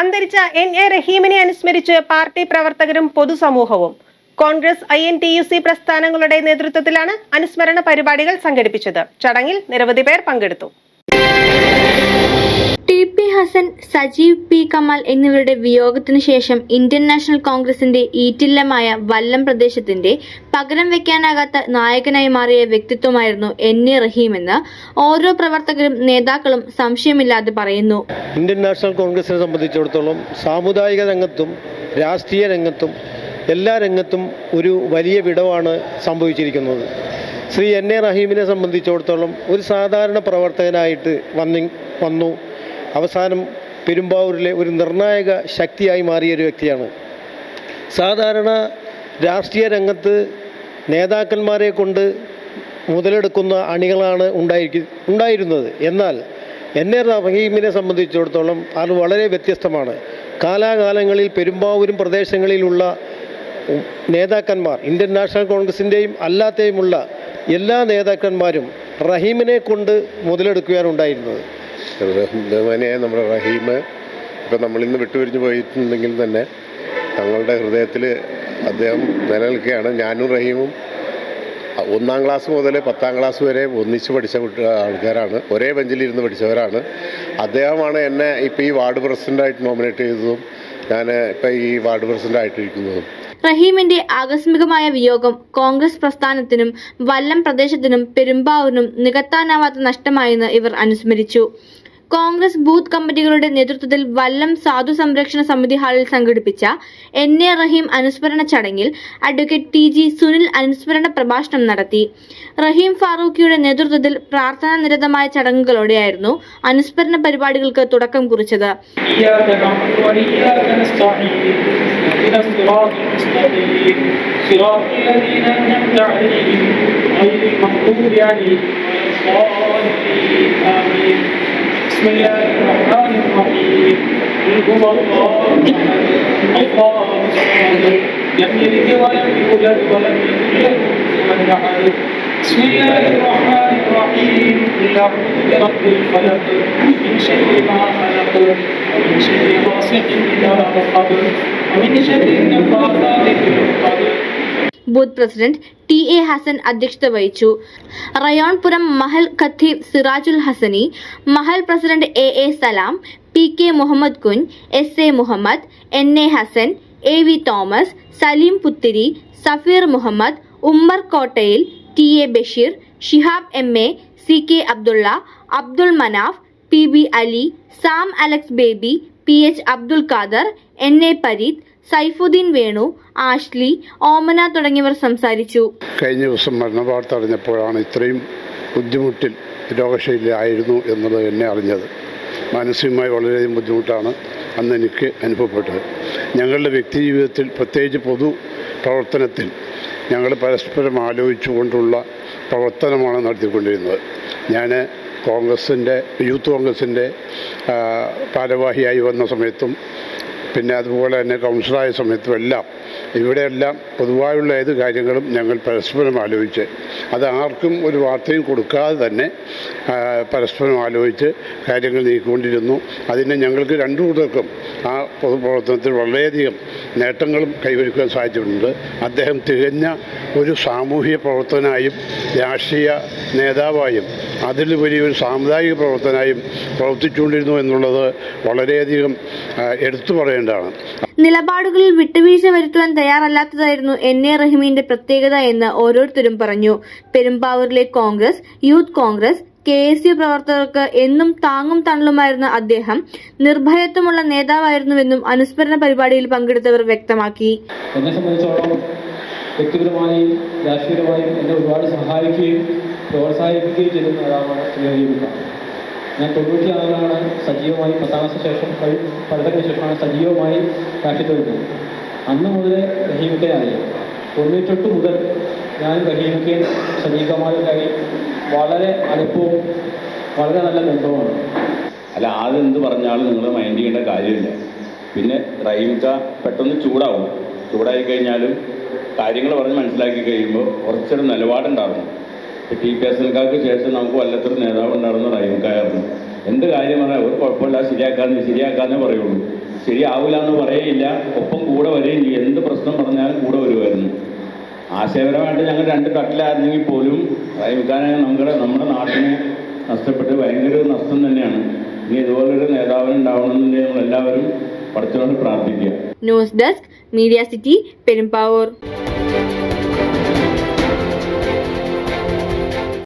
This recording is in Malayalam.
അന്തരിച്ച എൻ എ റഹീമിനെ അനുസ്മരിച്ച് പാർട്ടി പ്രവർത്തകരും പൊതുസമൂഹവും. Congress I N T U C പ്രസ്ഥാനങ്ങളുടെ നേതൃത്വത്തിലാണ് അനുസ്മരണ പരിപാടികൾ സംഘടിപ്പിച്ചത്. ചടങ്ങിൽ നിരവധി പേർ പങ്കെടുത്തു. പി ഹസൻ സജീവ് പി കമാൽ എന്നിവരുടെ വിയോഗത്തിനു ശേഷം ഇന്ത്യൻ നാഷണൽ കോൺഗ്രസിന്റെ ഈറ്റില്ലമായ വല്ലം പ്രദേശത്തിന്റെ പകരം വെക്കാനാകാത്ത നായകനായി മാറിയ വ്യക്തിത്വമായിരുന്നു എൻ എ റഹീമെന്ന് ഓരോ പ്രവർത്തകരും നേതാക്കളും സംശയമില്ലാതെ പറയുന്നു. ഇന്ത്യൻ നാഷണൽ കോൺഗ്രസിനെ സംബന്ധിച്ചിടത്തോളം സാമുദായിക രംഗത്തും രാഷ്ട്രീയ രംഗത്തും എല്ലാ രംഗത്തും ഒരു വലിയ വിടവാണ് സംഭവിച്ചിരിക്കുന്നത്. ശ്രീ എൻ എ റഹീമിനെ സംബന്ധിച്ചിടത്തോളം ഒരു സാധാരണ പ്രവർത്തകനായിട്ട് വന്നി വന്നു. അവസാനം പെരുമ്പാവൂരിലെ ഒരു നിർണായക ശക്തിയായി മാറിയ ഒരു വ്യക്തിയാണ്. സാധാരണ രാഷ്ട്രീയ രംഗത്ത് നേതാക്കന്മാരെ കൊണ്ട് മുതലെടുക്കുന്ന അണികളാണ് ഉണ്ടായിരിക്കും ഉണ്ടായിരുന്നത്. എന്നാൽ എൻ എ റഹീമിനെ സംബന്ധിച്ചിടത്തോളം അത് വളരെ വ്യത്യസ്തമാണ്. കാലാകാലങ്ങളിൽ പെരുമ്പാവൂരും പ്രദേശങ്ങളിലുള്ള നേതാക്കന്മാർ ഇന്ത്യൻ നാഷണൽ കോൺഗ്രസിന്റെയും അല്ലാത്തെയുമുള്ള എല്ലാ നേതാക്കന്മാരും റഹീമിനെ കൊണ്ട് മുതലെടുക്കുകയാണ് ഉണ്ടായിരുന്നത്. ബഹുമാനെ നമ്മുടെ റഹീം ഇപ്പം നമ്മളിന്ന് വിട്ടുപിരിഞ്ഞ് പോയിട്ടുണ്ടെങ്കിൽ തന്നെ തങ്ങളുടെ ഹൃദയത്തിൽ അദ്ദേഹം നിലനിൽക്കുകയാണ്. ഞാനും റഹീമും ഒന്നാം ക്ലാസ് മുതൽ പത്താം ക്ലാസ് വരെ ഒന്നിച്ച് പഠിച്ച ആൾക്കാരാണ്. ഒരേ ബെഞ്ചിലിരുന്ന് പഠിച്ചവരാണ്. അദ്ദേഹമാണ് എന്നെ ഇപ്പോൾ ഈ വാർഡ് പ്രസിഡന്റായിട്ട് നോമിനേറ്റ് ചെയ്തതും ഞാൻ ഇപ്പോൾ ഈ വാർഡ് പ്രസിഡന്റായിട്ടിരിക്കുന്നതും. റഹീമിന്റെ ആകസ്മികമായ വിയോഗം കോൺഗ്രസ് പ്രസ്ഥാനത്തിനും വല്ലം പ്രദേശത്തിനും പെരുമ്പാവൂരിനും നികത്താനാവാത്ത നഷ്ടമായെന്ന് ഇവർ അനുസ്മരിച്ചു. കോൺഗ്രസ് ബൂത്ത് കമ്മിറ്റികളുടെ നേതൃത്വത്തിൽ വല്ലം സാധു സംരക്ഷണ സമിതി ഹാളിൽ സംഘടിപ്പിച്ച എൻ എ റഹീം അനുസ്മരണ ചടങ്ങിൽ അഡ്വക്കേറ്റ് ടി ജി സുനിൽ അനുസ്മരണ പ്രഭാഷണം നടത്തി. റഹീം ഫാറൂഖിയുടെ നേതൃത്വത്തിൽ പ്രാർത്ഥനാ നിരതമായ ചടങ്ങുകളോടെയായിരുന്നു അനുസ്മരണ പരിപാടികൾക്ക് തുടക്കം കുറിച്ചത്. اهدنا الصراط المستقيم صراط الذين أنعمت عليهم غير المغضوب عليهم ولا آمين. بسم الله الرحمن الرحيم. قل هو الله أحد. الله الصمد لم يلد ولم يولد ولم يكن له كفوا أحد. بسم الله الرحمن الرحيم. قل أعوذ برب الفلق. من شر ما خلق. ومن شر غاسق إذا وقب booth president T A Hasan അധ്യക്ഷത വഹിച്ചു. റയോൺപുരം മഹൽ ഖത്തീബ് Sirajul Hasani Mahal president A A Salam P K Muhammad കുൻ S A Muhammad N A Hasan A V Thomas Salim Puthiri Safeer Muhammad Ummer Kottayil T A Basheer Shihab M A C K Abdulla Abdul Manaf P B Ali Sam Alex Baby P H Abdul Khader N A Pareeth Saifuddin Venu Ashley Omana തുടങ്ങിയവർ സംസാരിച്ചു. കഴിഞ്ഞ ദിവസം മരണവാർത്ത അറിഞ്ഞപ്പോഴാണ് ഇത്രയും ബുദ്ധിമുട്ടിൽ രോഗശൈലിയായിരുന്നു എന്നുള്ളത് എന്നെ അറിഞ്ഞത്. മാനസികമായി വളരെയധികം ബുദ്ധിമുട്ടാണ് അന്ന് എനിക്ക് അനുഭവപ്പെട്ടത്. ഞങ്ങളുടെ വ്യക്തി ജീവിതത്തിൽ പ്രത്യേകിച്ച് പൊതു പ്രവർത്തനത്തിൽ ഞങ്ങൾ പരസ്പരം ആലോചിച്ചുകൊണ്ടുള്ള പ്രവർത്തനമാണ് നടത്തിക്കൊണ്ടിരുന്നത്. ഞാൻ കോൺഗ്രസിന്റെ യൂത്ത് കോൺഗ്രസിന്റെ ഭാരവാഹിയായി വന്ന സമയത്തും പിന്നെ അതുപോലെ തന്നെ കൗൺസിലറായ സമയത്തും എല്ലാം ഇവിടെയെല്ലാം പൊതുവായുള്ള ഏത് കാര്യങ്ങളും ഞങ്ങൾ പരസ്പരം ആലോചിച്ച് അത് ആർക്കും ഒരു വാർത്തയും കൊടുക്കാതെ തന്നെ പരസ്പരം ആലോചിച്ച് കാര്യങ്ങൾ നീക്കിക്കൊണ്ടിരുന്നു. അതിനെ ഞങ്ങൾക്ക് രണ്ടു കൂട്ടർക്കും ആ പൊതുപ്രവർത്തനത്തിൽ വളരെയധികം നേട്ടങ്ങളും കൈവരിക്കാൻ സാധിച്ചിട്ടുണ്ട്. അദ്ദേഹം തികഞ്ഞ ഒരു സാമൂഹിക പ്രവർത്തനായും രാഷ്ട്രീയ നേതാവായും അതിലുപരി ഒരു സാമുദായിക പ്രവർത്തനായും പ്രവർത്തിച്ചുകൊണ്ടിരുന്നു എന്നുള്ളത് വളരെയധികം എടുത്തു എടുത്തു പറയേണ്ടതാണ് നിലപാടുകളിൽ വിട്ടുവീഴ്ച വരുത്തുവാൻ തയ്യാറല്ലാത്തതായിരുന്നു എൻ എ റഹീമിന്റെ പ്രത്യേകത എന്ന് ഓരോരുത്തരും പറഞ്ഞു. പെരുമ്പാവൂരിലെ Congress youth Congress K S U പ്രവർത്തകർക്ക് എന്നും താങ്ങും തണലുമായിരുന്ന അദ്ദേഹം നിർഭയത്വമുള്ള നേതാവായിരുന്നുവെന്നും അനുസ്മരണ പരിപാടിയിൽ പങ്കെടുത്തവർ വ്യക്തമാക്കി. എന്നെ സംബന്ധിച്ചോളം വ്യക്തിപരമായും രാഷ്ട്രീയപരമായും എന്നെ ഒരുപാട് സഹായിക്കുകയും പ്രോത്സാഹിപ്പിക്കുകയും ചെയ്ത നേതാവാണ് ശ്രീ ഞാൻ തൊണ്ണൂറ്റി ആറിലാണ് സജീവമായി പത്താം ക്ലാസ് ശേഷം പഠനത്തിന് ശേഷമാണ് സജീവമായി രാഷ്ട്രീയത്തിൽ വരുന്നത്. അന്ന് മുതൽ റഹീമിക്കയായി തൊണ്ണൂറ്റെട്ട് മുതൽ ഞാൻ റഹീമിക്ക് സജീവമായി വളരെ അടുപ്പവും വളരെ നല്ല ബന്ധവുമാണ്. അല്ല ആദ്യം എന്ത് പറഞ്ഞാലും നിങ്ങൾ മൈൻഡ് ചെയ്യേണ്ട കാര്യമില്ല. പിന്നെ റഹീംക്ക പെട്ടെന്ന് ചൂടാവും. ചൂടായി കഴിഞ്ഞാലും കാര്യങ്ങൾ പറഞ്ഞ് മനസ്സിലാക്കി കഴിയുമ്പോൾ കുറച്ചൊരു നിലപാടുണ്ടാകുന്നു ടി പി എസ് എൽക്കാർക്ക് ശേഷം നമുക്ക് വല്ലത്തൊരു നേതാവ് ഉണ്ടായിരുന്ന റഹീംക്കായിരുന്നു എന്ത് കാര്യം പറഞ്ഞാൽ ഒരു കുഴപ്പമില്ല ശരിയാക്കാന്ന് ശരിയാക്കാന്നേ പറയുള്ളൂ. ശരിയാവില്ല എന്ന് പറയേയില്ല. ഒപ്പം കൂടെ വരികയും എന്ത് പ്രശ്നം പറഞ്ഞാലും കൂടെ വരുമായിരുന്നു. ആശയപരമായിട്ട് ഞങ്ങൾ രണ്ട് തട്ടിലായിരുന്നെങ്കിൽ പോലും റഹീംഖാനെ നമ്മുടെ നമ്മുടെ നാട്ടിനെ നഷ്ടപ്പെട്ട് ഭയങ്കര നഷ്ടം തന്നെയാണ്. ഇനി ഇതുപോലൊരു നേതാവിന് നമ്മൾ എല്ലാവരും പഠിച്ചവരോട് പ്രാർത്ഥിക്കുക. News desk media city Perumbavoor.